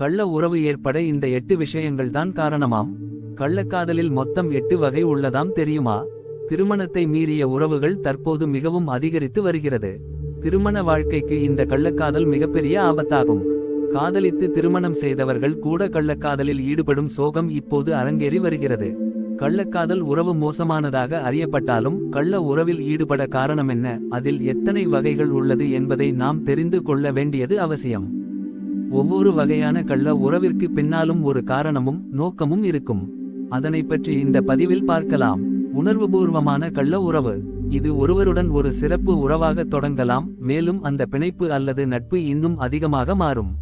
கள்ள உறவு ஏற்பட இந்த எட்டு விஷயங்கள் தான் காரணமாம். கள்ளக்காதலில் மொத்தம் எட்டு வகை உள்ளதாம் தெரியுமா? திருமணத்தை மீறிய உறவுகள் தற்போது மிகவும் அதிகரித்து வருகிறது. திருமண வாழ்க்கைக்கு இந்த கள்ளக்காதல் மிகப்பெரிய ஆபத்தாகும். காதலித்து திருமணம் செய்தவர்கள் கூட கள்ளக்காதலில் ஈடுபடும் சோகம் இப்போது அரங்கேறி வருகிறது. கள்ளக்காதல் உறவு மோசமானதாக அறியப்பட்டாலும் கள்ள உறவில் ஈடுபட காரணம் என்ன? அதில் எத்தனை வகைகள் உள்ளது என்பதை நாம் தெரிந்து கொள்ள வேண்டியது அவசியம். ஒவ்வொரு வகையான கள்ள உறவிற்கு பின்னாலும் ஒரு காரணமும் நோக்கமும் இருக்கும். அதனை பற்றி இந்த பதிவில் பார்க்கலாம். உணர்வுபூர்வமான கள்ள உறவு. இது ஒருவருடன் ஒரு சிறப்பு உறவாக தொடங்கலாம் மேலும் அந்த பிணைப்பு அல்லது நட்பு இன்னும் அதிகமாக மாறும்.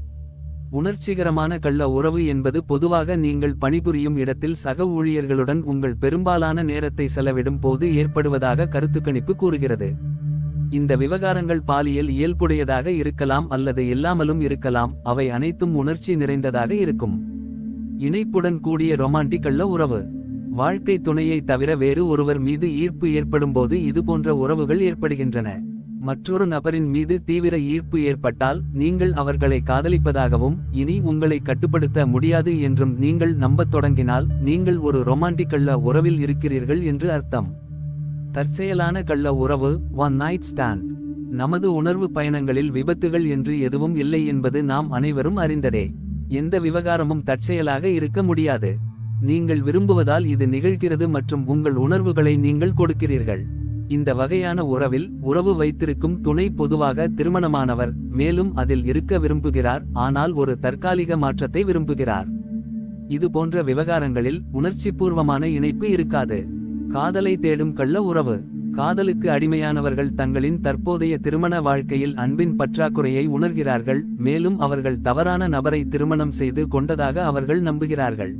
உணர்ச்சிகரமான கள்ள உறவு என்பது பொதுவாக நீங்கள் பணிபுரியும் இடத்தில் சக ஊழியர்களுடன் உங்கள் பெரும்பாலான நேரத்தை செலவிடும் போது ஏற்படுவதாக கருத்துக்கணிப்பு கூறுகிறது. இந்த விவகாரங்கள் பாலியல் இயல்புடையதாக இருக்கலாம் அல்லது இல்லாமலும் இருக்கலாம் அவை அனைத்தும் உணர்ச்சி நிறைந்ததாக இருக்கும். இணைப்புடன் கூடிய ரொமான்டிக்கள்ள உறவு. வாழ்க்கை துணையை தவிர வேறு ஒருவர் மீது ஈர்ப்பு ஏற்படும்போது இதுபோன்ற உறவுகள் ஏற்படுகின்றன. மற்றொரு நபரின் மீது தீவிர ஈர்ப்பு ஏற்பட்டால் நீங்கள் அவர்களை காதலிப்பதாகவும் இனி உங்களை கட்டுப்படுத்த முடியாது என்றும் நீங்கள் நம்பத் தொடங்கினால் நீங்கள் ஒரு ரொமான்டிக்கள்ள உறவில் இருக்கிறீர்கள் என்று அர்த்தம். தற்செயலான கள்ள உறவு ஒன் நைட் ஸ்டாண்ட் நமது உணர்வு பயணங்களில் விபத்துகள் என்று எதுவும் இல்லை என்பது நாம் அனைவரும் அறிந்ததே. எந்த விவகாரமும் தற்செயலாக இருக்க முடியாது. நீங்கள் விரும்புவதால் இது நிகழ்கிறது மற்றும் உங்கள் உணர்வுகளை நீங்கள் கொடுக்கிறீர்கள். இந்த வகையான உறவில் உறவு வைத்திருக்கும் துணை பொதுவாக திருமணமானவர் மேலும் அதில் இருக்க விரும்புகிறார் ஆனால் ஒரு தற்காலிக மாற்றத்தை விரும்புகிறார். இது போன்ற விவகாரங்களில் உணர்ச்சிபூர்வமான இணைப்பு இருக்காது. காதலை தேடும் கள்ள உறவு. காதலுக்கு அடிமையானவர்கள் தங்களின் தற்போதைய திருமண வாழ்க்கையில் அன்பின் பற்றாக்குறையை உணர்கிறார்கள் மேலும் அவர்கள் தவறான நபரை திருமணம் செய்து கொண்டதாக அவர்கள் நம்புகிறார்கள்.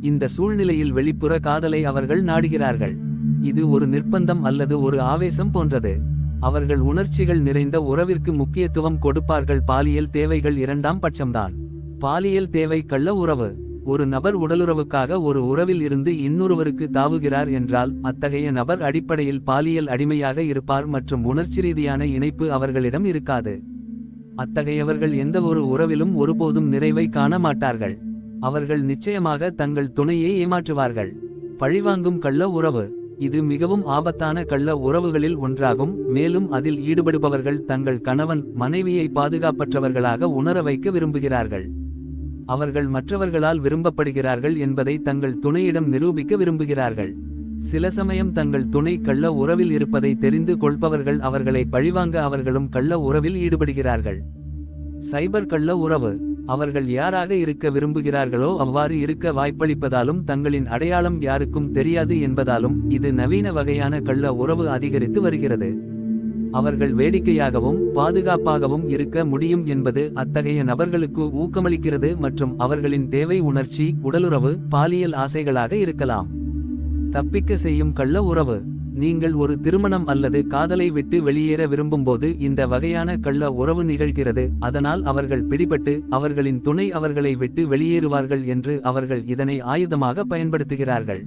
இந்த சூழ்நிலையில் வெளிப்புற காதலை அவர்கள் நாடுகிறார்கள். இது ஒரு நிர்பந்தம் அல்லது ஒரு ஆவேசம் போன்றது. அவர்கள் உணர்ச்சிகள் நிறைந்த உறவிற்கு முக்கியத்துவம் கொடுப்பார்கள். பாலியல் தேவைகள் இரண்டாம் பட்சம்தான். பாலியல் தேவை கள்ள உறவு. ஒரு நபர் உடலுறவுக்காக ஒரு உறவில் இருந்து இன்னொருவருக்கு தாவுகிறார் என்றால் அத்தகைய நபர் அடிப்படையில் பாலியல் அடிமையாக இருப்பார் மற்றும் உணர்ச்சி ரீதியான இணைப்பு அவர்களிடம் இருக்காது. அத்தகையவர்கள் எந்தவொரு உறவிலும் ஒருபோதும் நிறைவை காண மாட்டார்கள் அவர்கள் நிச்சயமாக தங்கள் துணையை ஏமாற்றுவார்கள். பழிவாங்கும் கள்ள உறவு. இது மிகவும் ஆபத்தான கள்ள உறவுகளில் ஒன்றாகும். மேலும் அதில் ஈடுபடுபவர்கள் தங்கள் கணவன் மனைவியை பாதுகாப்பற்றவர்களாக உணர வைக்க விரும்புகிறார்கள். அவர்கள் மற்றவர்களால் விரும்பப்படுகிறார்கள் என்பதை தங்கள் துணையிடம் நிரூபிக்க விரும்புகிறார்கள். சில சமயம் தங்கள் துணை கள்ள உறவில் இருப்பதை தெரிந்து கொள்பவர்கள் அவர்களை பழிவாங்க அவர்களும் கள்ள உறவில் ஈடுபடுகிறார்கள். சைபர் கள்ள உறவு அவர்கள் யாராக இருக்க விரும்புகிறார்களோ அவ்வாறு இருக்க வாய்ப்பளிப்பதாலும் தங்களின் அடையாளம் யாருக்கும் தெரியாது என்பதாலும் இது நவீன வகையான கள்ள உறவு அதிகரித்து வருகிறது. அவர்கள் வேடிக்கையாகவும் பாதுகாப்பாகவும் இருக்க முடியும் என்பது அத்தகைய நபர்களுக்கு ஊக்கமளிக்கிறது மற்றும் அவர்களின் தேவை உணர்ச்சி உடலுறவு பாலியல் ஆசைகளாக இருக்கலாம். தப்பிக்க செய்யும் கள்ள உறவு. நீங்கள் ஒரு திருமணம் அல்லது காதலை விட்டு வெளியேற விரும்பும்போது இந்த வகையான கள்ள உறவு நிகழ்கிறது. அதனால் அவர்கள் பிடிபட்டு அவர்களின் துணை அவர்களை விட்டு வெளியேறுவார்கள் என்று அவர்கள் இதனை ஆயுதமாக பயன்படுத்துகிறார்கள்.